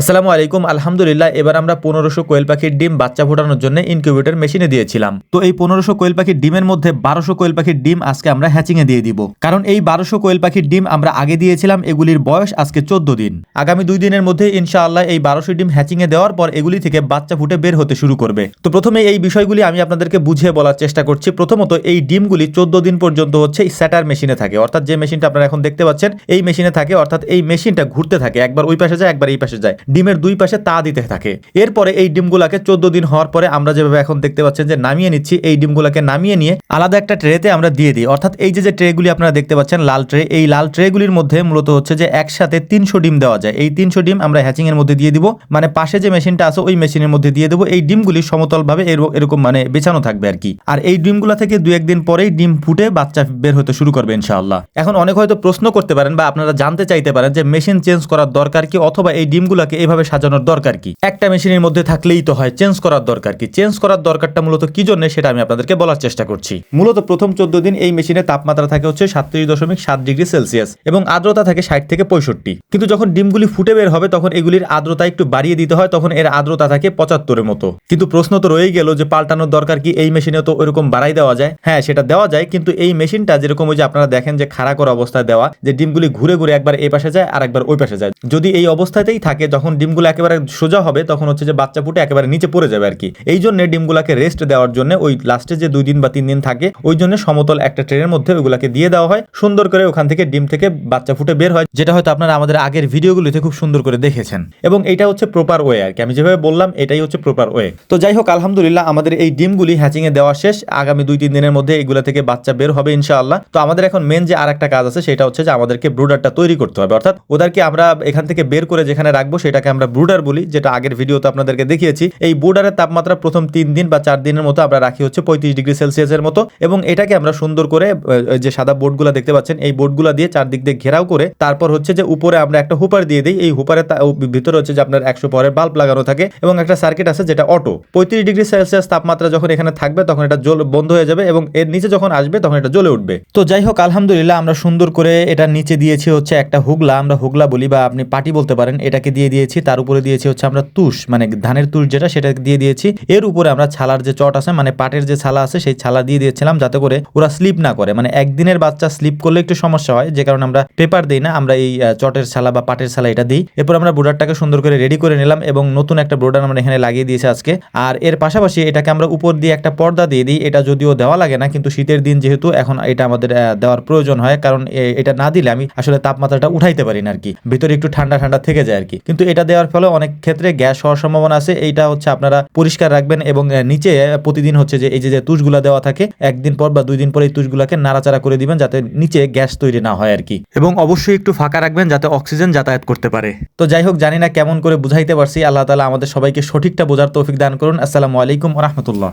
আসসালামু আলাইকুম, আলহামদুলিল্লাহ, এবার আমরা পনেরোশো কোয়েল পাখির ডিম বাচ্চা ফোটানোর জন্য ইনকিউবেটর মেশিনে দিয়েছিলাম। তো এই পনেরোশো কোয়েল পাখির ডিমের মধ্যে বারোশো কোয়েল পাখির ডিম আজকে আমরা হ্যাচিংয়ে দিয়ে দিব। কারণ এই বারোশো কোয়েল পাখির ডিম আমরা আগে দিয়েছিলাম, এগুলির বয়স আজকে চোদ্দ দিন। আগামী দুই দিনের মধ্যে ইনশাআল্লাহ এই বারোশো ডিম হ্যাচিংয়ে দেওয়ার পর এগুলি থেকে বাচ্চা ফুটে বের হতে শুরু করবে। তো প্রথমে এই বিষয়গুলি আমি আপনাদেরকে বুঝিয়ে বলার চেষ্টা করছি। প্রথমত এই ডিমগুলি চোদ্দ দিন পর্যন্ত হচ্ছে স্যাটার মেশিনে থাকে। অর্থাৎ যে মেশিনটা আপনারা এখন দেখতে পাচ্ছেন, এই মেশিনে থাকে, অর্থাৎ এই মেশিনটা ঘুরতে থাকে। একবার ওই পাশে যায়, একবার এই পাশে যায়। ডিমের দুই পাশে তা দিতে থাকে। এরপরে এই ডিমগুলাকে চোদ্দ দিন হওয়ার পরে আমরা যেভাবে এখন দেখতে পাচ্ছেন যে নামিয়ে নিচ্ছি, এই ডিমগুলাকে নামিয়ে নিয়ে আলাদা একটা ট্রেতে আমরা দিয়ে দিই। অর্থাৎ এই যে যে ট্রেগুলি আপনারা দেখতে পাচ্ছেন, লাল ট্রে এই লাল ট্রেগুলির মধ্যে মূলত হচ্ছে যে একসাথে তিনশো ডিম দেওয়া যায়। এই তিনশো ডিম আমরা হ্যাচিং এর মধ্যে দিয়ে দিব। মানে পাশে যে মেশিনটা আছে, ওই মেশিনের মধ্যে দিয়ে দেবো। এই ডিমগুলি সমতলভাবে এর- এরকম মানে বেছানো থাকবে আর কি। আর এই ডিমগুলা থেকে দু একদিন পরেই ডিম ফুটে বাচ্চা বের হতে শুরু করবে ইনশাআল্লাহ। এখন অনেক হয়তো প্রশ্ন করতে পারেন বা আপনারা জানতে চাইতে পারেন যে মেশিন চেঞ্জ করার দরকার কি? অথবা এই ডিমগুলাকে এভাবে সাজানোর দরকার কি? একটা মেশিনের মধ্যে থাকলেই তো হয়, চেঞ্জ করার দরকার কি? চেঞ্জ করার দরকারটা মূলত কি জন্য সেটা আমি আপনাদেরকে বলার চেষ্টা করছি। মূলত প্রথম চোদ্দ দিন এই মেশিনে তাপমাত্রা থাকে হচ্ছে সাতত্রিশ দশমিক সাত ডিগ্রি সেলসিয়াস এবং আর্দ্রতা থাকে ষাট থেকে পঁয়ষট্টি। কিন্তু যখন ডিমগুলি ফুটে বের হবে, তখন এগুলির আর্দ্রতা একটু বাড়িয়ে দিতে হয়, তখন এর আর্দ্রতা থাকে পঁচাত্তরের মতো। কিন্তু প্রশ্ন তো রয়েই গেল যে পাল্টানোর দরকার কি? এই মেশিনে তো ওইরকম বাড়াই দেওয়া যায়? হ্যাঁ সেটা দেওয়া যায়, কিন্তু এই মেশিনটা যেরকম ওই যে আপনারা দেখেন যে খাড়া করা অবস্থায় দেওয়া, যে ডিমগুলি ঘুরে ঘুরে একবার এই পাশে যায় আর একবার ওই পাশে যায়। যদি এই অবস্থাতেই থাকে যখন ডিমগুলো একেবারে সোজা হবে, তখন হচ্ছে যে বাচ্চা ফুটে একেবারে নিচে পড়ে যাবে আর কি। এই জন্য ডিমগুলাকে রেস্ট দেওয়ার জন্য ওই লাস্টে যে দুই দিন বা তিন দিন থাকে, ওই জন্য সমতল একটা ট্রেনের মধ্যে ওইগুলাকে দিয়ে দেওয়া হয়। সুন্দর করে ওখান থেকে ডিম থেকে বাচ্চা ফুটে বের হয়, যেটা হয়তো আপনারা আমাদের আগের ভিডিওগুলিতে খুব সুন্দর করে দেখেছেন। এবং এটা হচ্ছে প্রপার ওয়ে আর কি। আমি যেভাবে বললাম, এটাই হচ্ছে প্রপার ওয়ে তো যাই হোক, আলহামদুলিল্লাহ আমাদের এই ডিমগুলি হ্যাচিং এ দেওয়া শেষ। আগামী দুই তিন দিনের মধ্যে এগুলা থেকে বাচ্চা বের হবে ইনশাআল্লাহ। তো আমাদের এখন মেন যে আর একটা কাজ আছে, সেটা হচ্ছে যে আমাদেরকে ব্রুডারটা তৈরি করতে হবে। অর্থাৎ ওদেরকে আমরা এখান থেকে বের করে যেখানে রাখব সেটাকে আমরা ব্রুডার বলি, যেটা আগের ভিডিওতে আপনাদেরকে দেখিয়েছি। এই ব্রুডারের তাপমাত্রা প্রথম তিন দিন বা চার দিনের মতো আমরা রাখি হচ্ছে পঁয়ত্রিশ ডিগ্রি সেলসিয়াসের মতো এবং এটাকে আমরা সুন্দর করে যে সাদা বোর্ডগুলো দেখতে পাচ্ছেন, এই বোর্ডগুলো দিয়ে চারদিক দিয়ে ঘেরাও করে তারপর হচ্ছে যে উপরে আমরা একটা হুপার দিয়ে দিই। এই হুপারের ভিতরে হচ্ছে যে আপনার একশো পরের বাল্ব লাগানো থাকে এবং একটা সার্কিট আছে যেটা অটো। পঁয়ত্রিশ ডিগ্রি সেলসিয়াস তাপমাত্রা যখন এখানে থাকবে তখন এটা জল বন্ধ হয়ে যাবে এবং এর নিচে যখন আসবে তখন এটা জ্বলে উঠবে। তো যাই হোক, আলহামদুলিল্লাহ আমরা সুন্দর করে এটা নিচে দিয়েছি হচ্ছে একটা হুগলা। আমরা হুগলা বলি বা আপনি পাটি বলতে পারেন, এটাকে দিয়ে দিয়েছি, তার উপরে দিয়েছি হচ্ছে আমরা তুষ মানে ধানের তুষ যেটা, সেটা দিয়ে দিয়েছি। এর উপরে আমরা ছালার যে চট আছে মানে পাটের যে ছালা আছে, সেই ছালা দিয়ে দিয়েছিলাম যাতে করে ওরা স্লিপ না করে। মানে একদিনের বাচ্চা স্লিপ করলে একটু সমস্যা হয়, যে কারণে আমরা পেপার দিই না, আমরা এই চটের ছালা বা পাটের ছালা এটা দিই। এরপর আমরা ব্রোডারটাকে সুন্দর করে রেডি করে নিলাম এবং নতুন একটা ব্রোডার আমরা এখানে লাগিয়ে দিয়েছি আজকে। আর এর পাশাপাশি এটাকে আমরা উপর দিয়ে একটা পর্দা দিয়ে দিই, এটা যদিও দেওয়া লাগে না, কিন্তু শীতের দিন যেহেতু এখন এটা আমাদের দেওয়ার প্রয়োজন হয়, কারণ এটা না দিলে আমি আসলে তাপমাত্রাটা উঠাইতে পারি না আর কি। ভিতরে একটু ঠান্ডা ঠান্ডা থেকে যায় আর কি। কিন্তু এটা দেওয়ার ফলে অনেক ক্ষেত্রে গ্যাস হওয়ার সম্ভাবনা আছে। এইটা হচ্ছে আপনারা পরিষ্কার রাখবেন এবং নিচে প্রতিদিন হচ্ছে যে এই যে যে তুষগুলা দেওয়া থাকে একদিন পর বা দুই দিন পর এই তুষগুলাকে নাড়াচাড়া করে দিবেন যাতে নিচে গ্যাস তৈরি না হয় আর কি এবং অবশ্যই একটু ফাঁকা রাখবেন যাতে অক্সিজেন যাতায়াত করতে পারে। তো যাই হোক জানি না কেমন করে বুঝাইতে পারছি। আল্লাহ তালা আমাদের সবাইকে সঠিকটা বোঝার তৌফিক দান করুন। আসসালামু আলাইকুম রহমতুল্লাহ।